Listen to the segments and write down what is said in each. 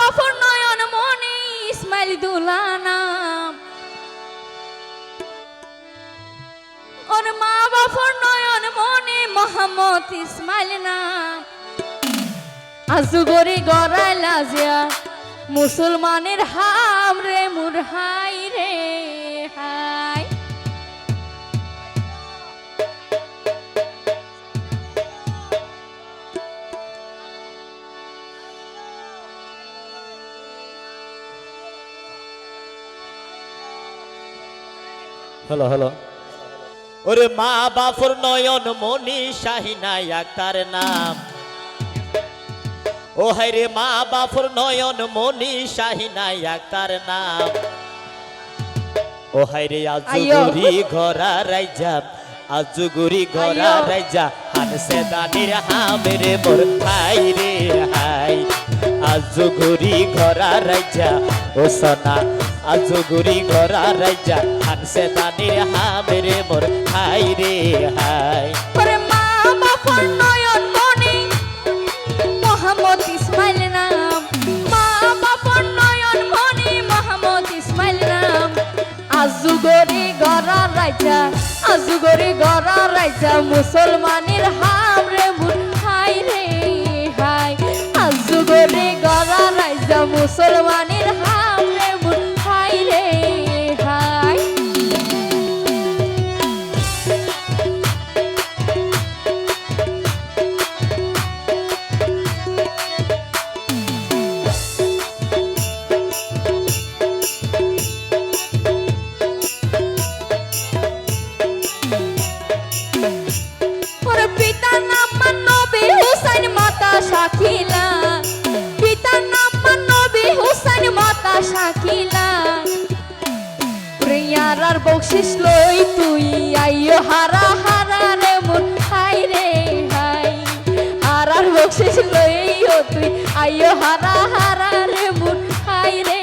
বাফর নয়ন মনি ইসমাইল দুলানা। ওর মা বাফর নয়ন মনি মোহাম্মদ ইসমাইল নাম। আজুগরি গড়াইলা জিয়া মুসলমানের হাম রে মুরহাই। হ্যালো হ্যালো ওরে মা বাফর নয়ন মনি শাহিনাই আক্তার নাম ও হাই রে মা বাফর নয়ন মনি শাহিনাই আক্তার নাম ও হাই রে। আজুগুরি ঘরা রাইজা আজুগুরি ঘরা। রাইজা হানসে দানির হামেরে মোর হাই রে হাই আজুগুরি ঘরা রাইজা ও সোনা আজুগুরি ঘরা রাইজা হানসে দানির হামেরে মোর হাই রে হাই আজুগরি গড়া রাজা আজুগরি গড়া রাজা মুসলমানের হাম রাজা আর বকশিস লই তুই, আইয়ো হারা হারা রে মন। হাই রে হাই আর আর বকশিস লইও তুই, আইয়ো হারা হারা রে মন। হাই রে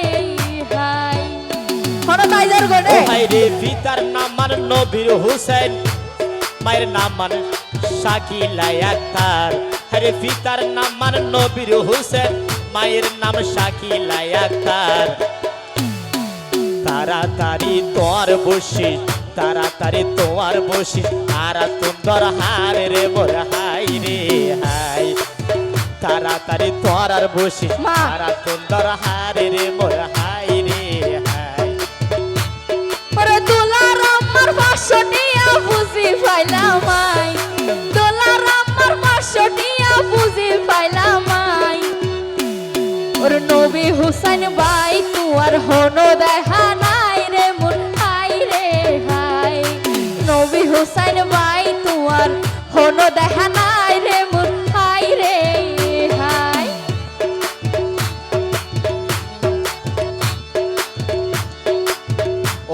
হাই হঠাৎ আইজার ও গনে। হাই রে, পিতার নাম মান নবীর হুসেন। মায়ের নাম মান শাকিলা আক্তার। হরে পিতার নাম মান নবীর হুসেন। মায়ের নাম শাকিলা আক্তার। তাড়াতাড়ি তোর বসি তাড়াতাড়ি তোমার বসি। আর সুন্দর হার রে মোর হাই রে হাই। তাড়াতাড়ি তোর আর বসি। আর সুন্দর হার রে হাই রে হাই। ওরে দোলার আমার পাঁচশো টিয়া বুঝি পাইলাম আই। দোলার আমার পাঁচশো টিয়া বুঝি পাইলাম আই। ওরে নবী হুসাইন ভাই তুয়ার হনো দেখা নাই রে, মুন হাই রে, হাই। নবী হুসাইন ভাই তুয়ার হনো দেখা নাই রে, মুন হাই রে, হাই।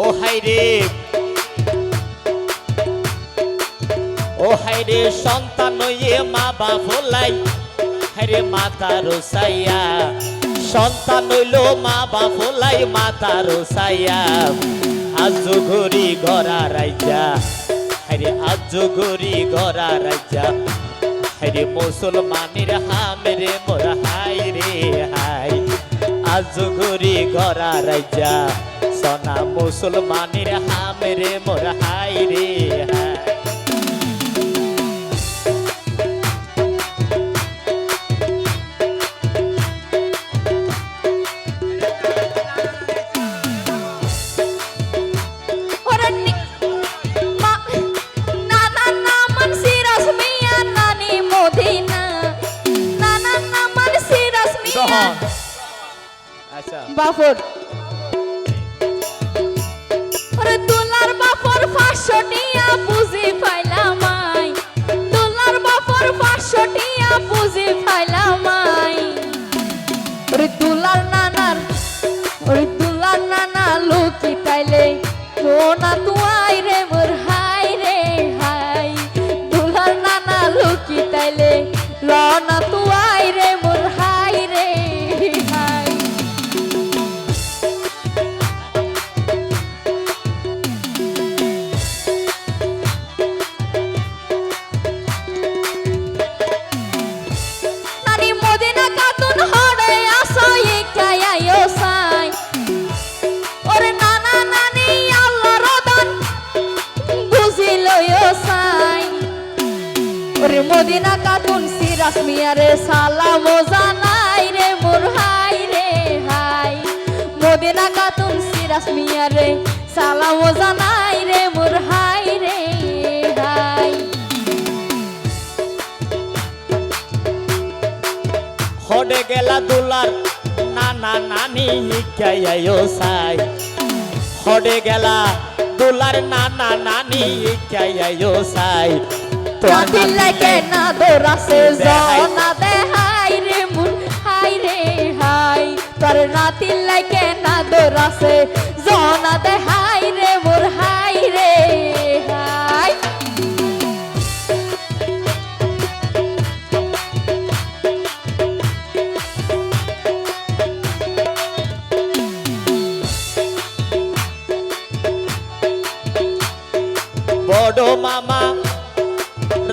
ও হাই রে। ও হাই রে, সন্তান মা বাপ লাই হাইরে মাতা রোসাইয়া সন্তান হইল মা বাপ লাই মাতা রোসাইয়া আজ ঘড়ি গড়া রাইজা, হাইরে আজ ঘড়ি গড়া রাইজা। হাইরে মুসলমানের হামরে মোর হাই রে হাই। আজ ঘড়ি গড়া রাইজা, সনা মুসলমানের হামরে মোর হাই রে হাই। বাফর। ওরে দুলার বাফর পাঁচশো টিয়া বুঝি পাইলাম আই। দুলার বাফর পাঁচশো টিয়া বুঝি পাইলাম আই। ওরে দুলার নানার ওরে নানা লোকি তাইলে মোনা মদিনা কাতুন সিরাস মিয়ারে সালাম জানাই রে মোর হাই রে হাই। মদিনা কাটুন সিরাস মিয়ারে সালাম জানাই রে মোর হাই রে হাই। হডে গেলা দুলার নানা নানি হিকাইও সাই। হডে গেলা দুলার নানা নানি হিকাইও সাই। তোয়াদিল লাগে না সে জনা দে হাই রে মুন হাই রে হাই। তোর রাতিল লাগে না তোরা সে জনা দে হাই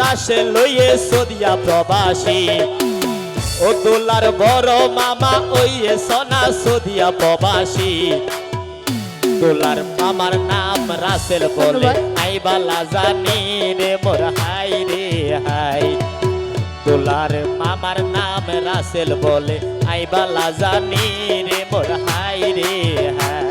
রাশে লইয়ে সদিয়া প্রবাসী। ও দুলার বড় মামা ওইয়ে সোনা সদিয়া প্রবাসী। দুলার মামার নাম রাসেল বলে। আইবালা জানি রে মোর হাই রে হাই। দুলার মামার নাম রাসেল বলে আইবালা জানি রে মোর হাই রে হাই।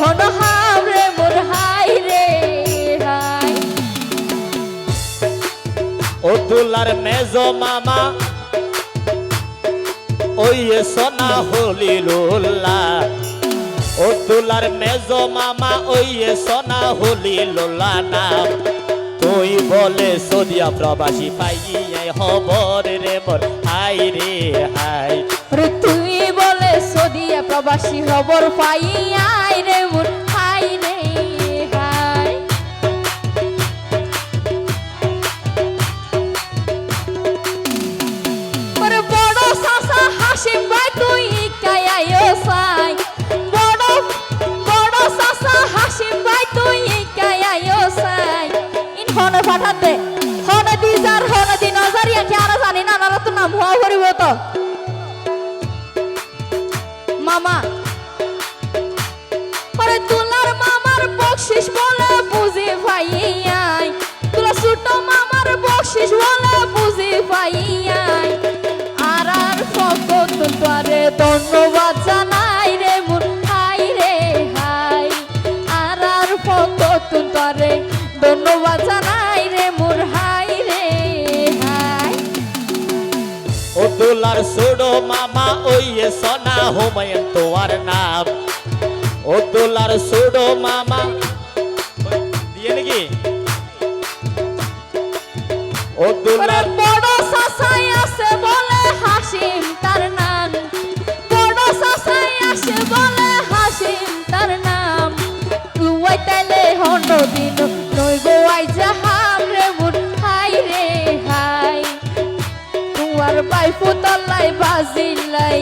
হন হাম রে মোর হাই রে হাই। ও দুলার মেজো মামা ওই সোনা হলিলুল্লা ও দুলার মেজো মামা ওই সোনা হলিলুল্লা নাম তুই বলে সদিয়া প্রবাসী পাইয়াই খবর রে মোর হাই রে হাই। তুই প্রবাসী খবর পাই আই রে হাই রে, হাই। ওরে বড় সাসা হাসিম ভাই, তুই কায়াইও সাই? বড় বড় সাসা তুই সাই? ইন হনে হনে দিজার, হনে কি আর জানি না নাম হওয়া তো। মামা। ওরে তুলার মামার বকশিস বলে বুঝি ভাইয়াই তুলা ছোট মামার বকশিস বলে বুঝি ভাইয়াই আর আর ফকত তোরে ধন্যবাদ জানাই রে মুন, হাই রে হাই। আর আর ফকত তোরে ধন্যবাদ জানাই রে মুর হাই রে হাই। ও সুডো মামা ওই সোনা হুমায়ুন তোমার নাম। ও দুলার সুডো মামা। দিয়ে নাকি? ও ওরে তুয়ার বাই ফুতলাই বাজিলাই।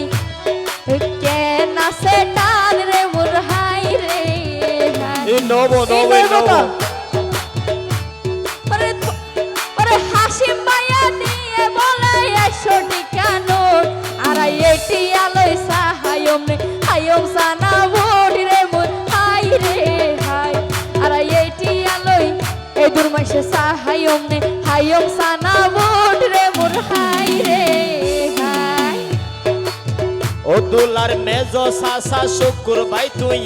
কেন আছে টান রে মুন হাই রে? নবো নবো? নবো। হাসিম ভাইয়া দিয়ে বলে একশো টিকা আর এটি আলোয় সাহায্যম হায়ম সানা ভোট রে মোর হাই রে। হাই আর এটি আলোয়। এ দুর্মাসে শুকুর ভাই, তুই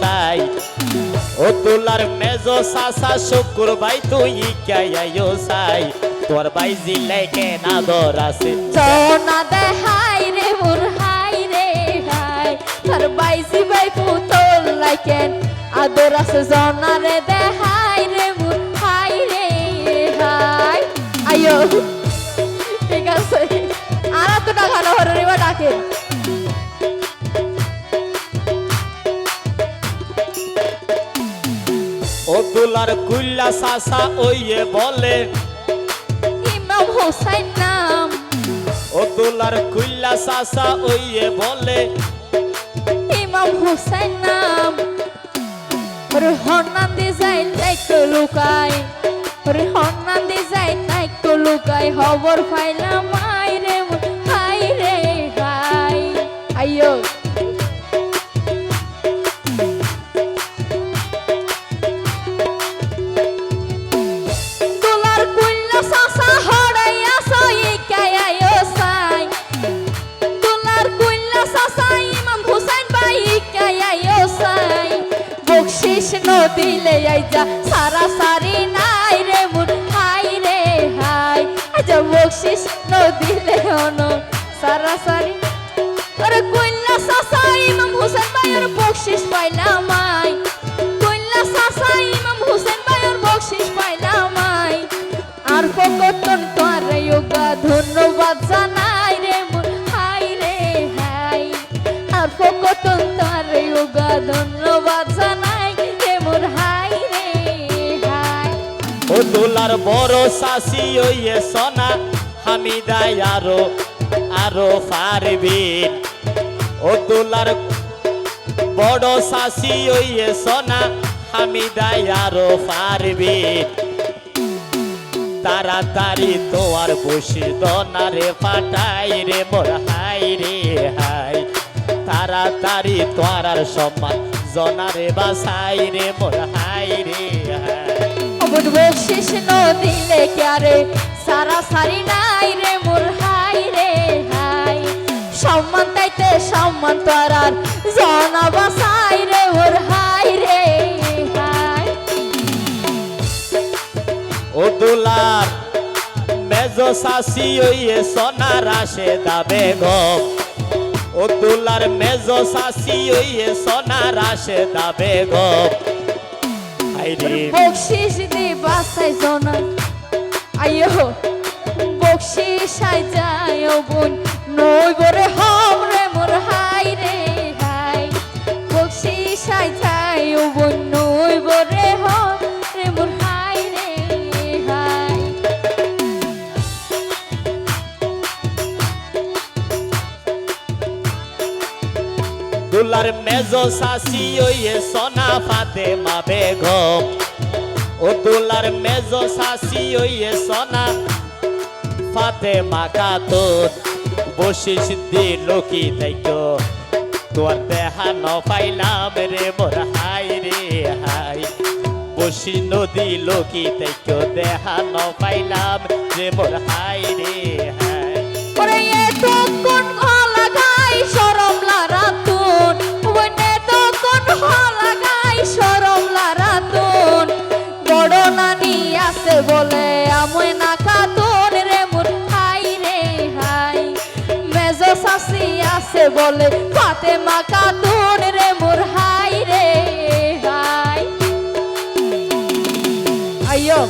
সাই। ও দুলার মেজো সাসা শুকুর ভাই, তুই ক্যাইও সাই। তোর ভাই জিলাই কে না দরাসে জনা দে হাই রে হাই পুতল লাইকেন আদর আছে? জনা রে দে হাই রে হাই রে হাই আয়ো। ঠিক আছে। আর তো না ডাকে। ও দুলার কুল্লা সাসা ওইয়ে বলে হোসাইন নাম। ও দুলার কুল্লা সাসা ওইয়ে বলে ইমাম হোসেন নাম। দি যাই তাই তো লুকাই দি যাই তাই তো লুকাই খবর পাইলাম আই রে মন, হাই রে হাই। আইয়ো। বকশিস দিলে আইজা সারা সারি নাই রে মুর হাই রে হাই। আজা বকশিস দিলে হনো সারা সারি। আরে কইলা সসাই ইমাম হোসেন ভাই আর বকশিস পাইলাম দুলার বড় শাসি ওইয়ে সোনা। হামিদাই আরও আরও পারবিন ও দুলার বড় শাসি ওইয়ে সোনা হামিদাই আরও পারবিন তাড়াতাড়ি তোমার বসি দনারে পাঠাই রে, মোর হাই রে হাই। তাড়াতাড়ি তোর আর সম্মান জনারে বাসাই রে, মোর হাই রে অবুদ বকশিস নদিলে ক্যারে সারা সারি নাই রে মোর হাই রে হাই। সম্মান তাইতে সম্মান তোর আর জনা রে মোর হাই রে হাই। ও দুলার মেজো শাসি ওইয়ে সোনার আসে দাবে গম ও দুলার মেজো শাসি ওইয়ে সোনার আসে দাবে গম হাইরে বকশিস দি বাসাই জনা আইয়ো বকশিস আই যায় বোন নই বরে হাম মেজো শাসি ওইয়ে সোনা ফাতে মা বেগম। ও দুলার মেজো শাসি ওইয়ে সোনা ফাতে মা কাতর। বসিস দিল কি তাইতো তোর দেহা ন পাইলাম রে মোর হাই রে হাই। বসি নদী লোকি তাইতো দেহা ন পাইলাম রে মোর হাই রে হাই। বলে, আমই না কাতুন রে মুর হাই রে হাই মেজো শাসি আছে বলে, ফাতেমা কাতুন রে মুর হাই রে হাই আইয়ো।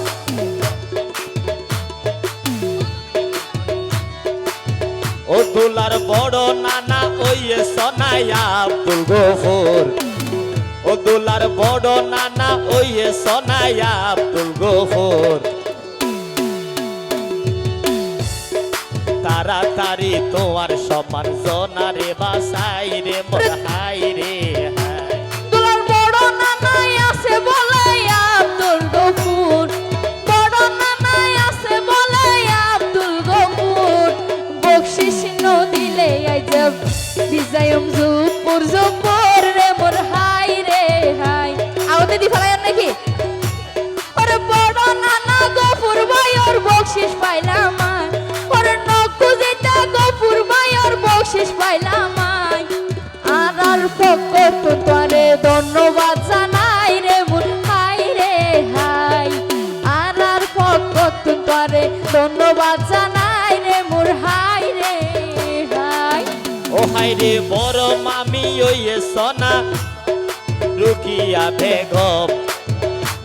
ও দুলার বড় নানা, ওই সোনায়া আব্দুল গফুর। ও দুলার বড় নানা ওই সোনায়া আব্দুল গফুর। তাড়াতাড়ি তোমার সমান জনারে বাসাই রে হাই রে বলে আব্দুল আব্দুল বিজয়ম জুপুর জুপুর। আউতে দি ফেলায় নাকি? ওরে বড় নানা গো ভাই বকশিস পাইলাম রুকিয়া বেগম।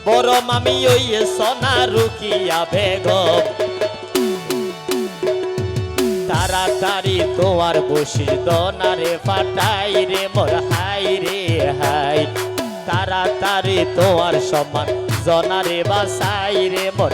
বড় মামি ওই সোনা রুকিয়া বেগম। তাড়াতাড়ি তোমার বসি দনারে ফাটাই রে, মোর হাই রে হাই। তাড়াতাড়ি তোমার সমান জনারে বাসাই রে, মোর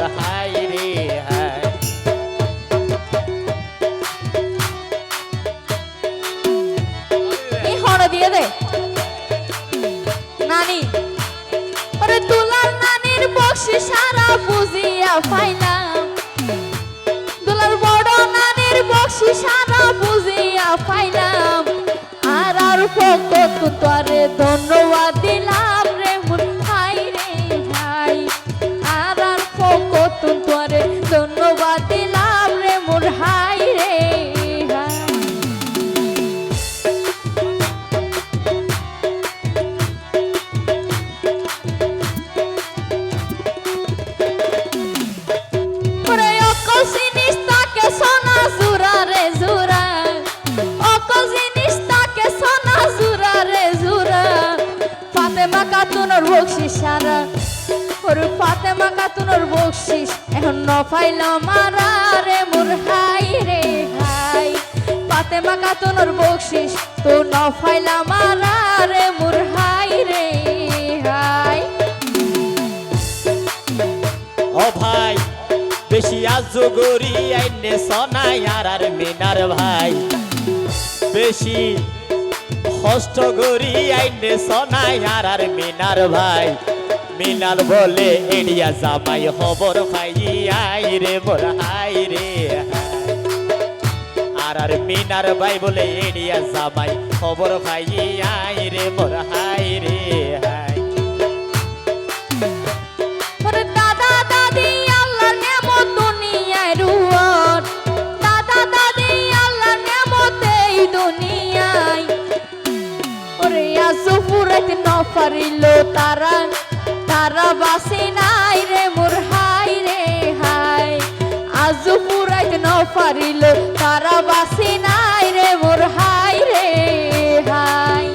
সারা। ওরে ফাতেমা কাতুনোর বকশিস, এখন নফাইল মারা রে মোর হাই রে হাই। ফাতেমা কাতুনোর বকশিস, তো নফাইলা মারা রে মোর হাই রে হাই। ও ভাই, বেশি আজগরি আইনে সনাই আর আর মিনার ভাই। বেশি হস্ত করি আইনে সনাই আর আর মিনার ভাই মিনার বলে, এডিয়া জামাই খবর পাই আই রে মোর আই রে। আর আর মিনার ভাই বলে, এডিয়া জামাই খবর পাই আই রে মোর আই রে পারিল তারা তারা বাসি নাই রে মোর হাই রে হাই। আজু ফুরাইতে ন পারিল তারা বাসি নাই রে মোর হাই রে হাই।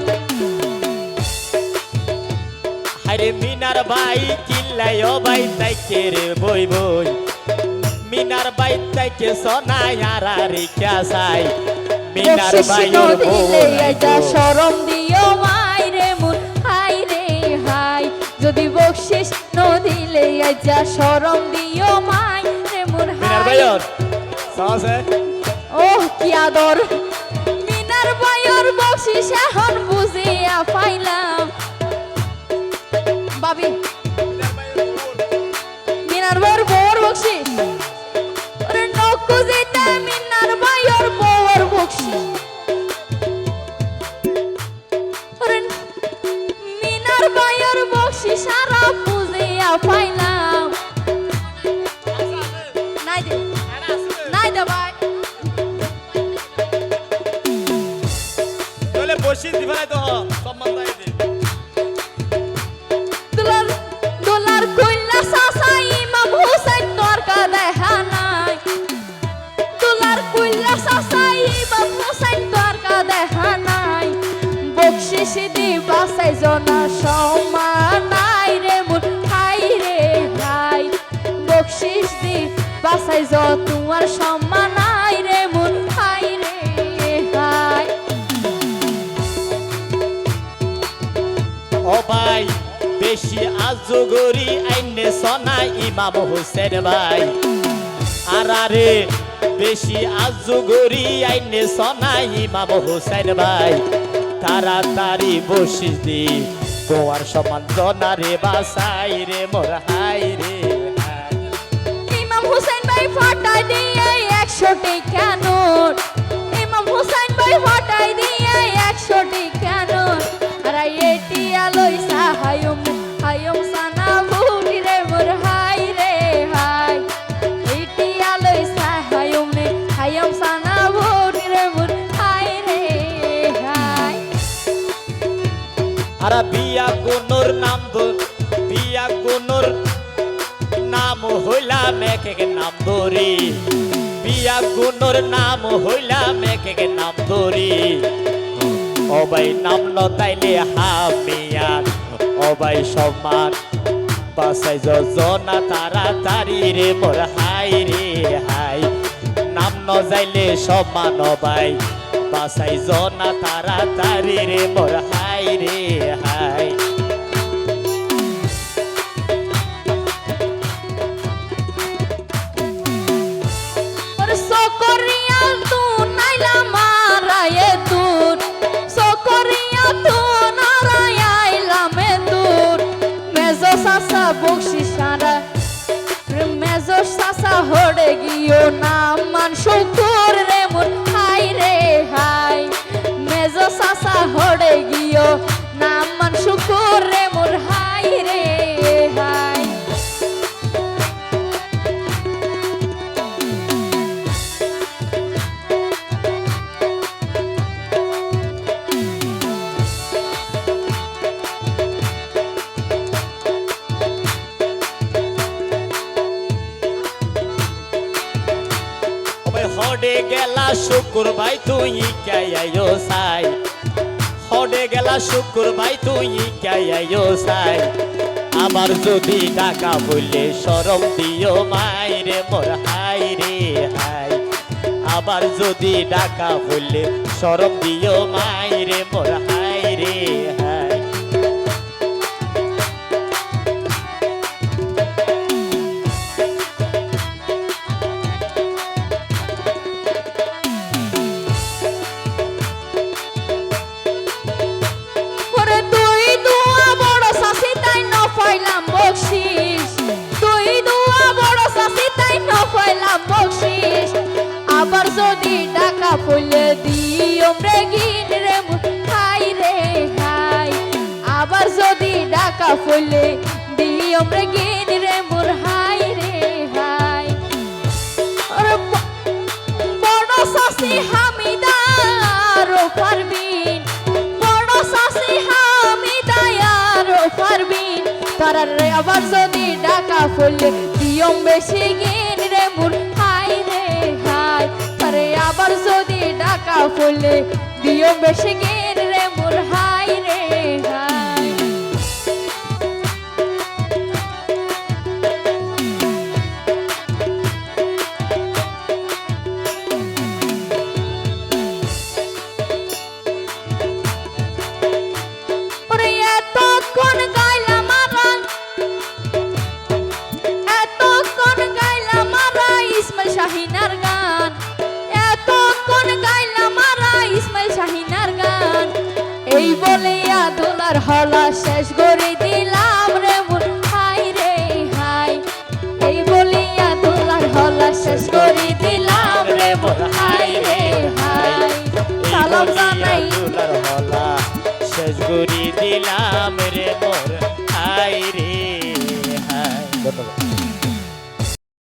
আরে মিনার ভাই চিল্লাই ও ভাই তাইকে রে বই বই। মিনার বাই তাইকে সোনাই আর রিকা সাই মিনার বকশিস ভাই ওর বউ নদিলে যা নাই গো। শরম দিও হাই যদি বকশিস নদিলে যা শরম দিও মাই রে মিনার হাই সহসে ওহ কি আদর। মিনার ভাইয়ের বকশিস এখন বুঝিয়া পাইলাম। বাবি মিনার ভাইয়ের বউর বকশিস। ওরে নকু বুঝিয়া পাইলাম ভাই বেশি আজগরি আইনে সোনাই ইমাম হোসেন ভাই। আর আরে বেশি আজগরি আইনে সোনাই ইমাম হোসেন ভাই। তাড়াতাড়ি বসিস দি, তোমার সমান জনারে বাসাই রে, মোর হাই রে। ইমাম হুসাইন ভাই ফাটাই দিয়ে একশো টিকা নোট ইমাম হুসাইন ভাই ফাটাই দিয়ে একশো টিকা নোট আর এটি আর বিয়া নাম বিয়া নাম নাম বিয়া নাম নাম অবাই নাম অবাই সম্মান বাসাই যোজনা তাড়াতাড়ি রে মোর হাই রে হাই। নাম ন যাইলে সম্মান অবাই, বাসাই জনা তাড়াতাড়ি রে মোর হাই রে হাই ভাই, তুই ক্যায়ো সাই? হডে গেলা শুকুর ভাই, তুই ক্যায়ো সাই? আমার যদি ডাকা বললে সরম দিও মাইরে মোর হাই রে হাই। আবার যদি ডাকা বললে সরম দিও মাইরে মোর হাই রে হাই। আবার যদি টাকা ফুলে দিও রে গিন রে খাই রে খাই আবার যদি টাকা ফুলে দিও রে গিন রে মোর, হাই রে হাই। বড় সাসি হামিদার পারবিন। বড় সাসি হামিদার পারবিন। তারা আবার যদি ডাকা ফুলে দিয়ম বেশি গিন ডাকা ফুলে দিয়ম বেশি গের রে মোর হাই রে হাই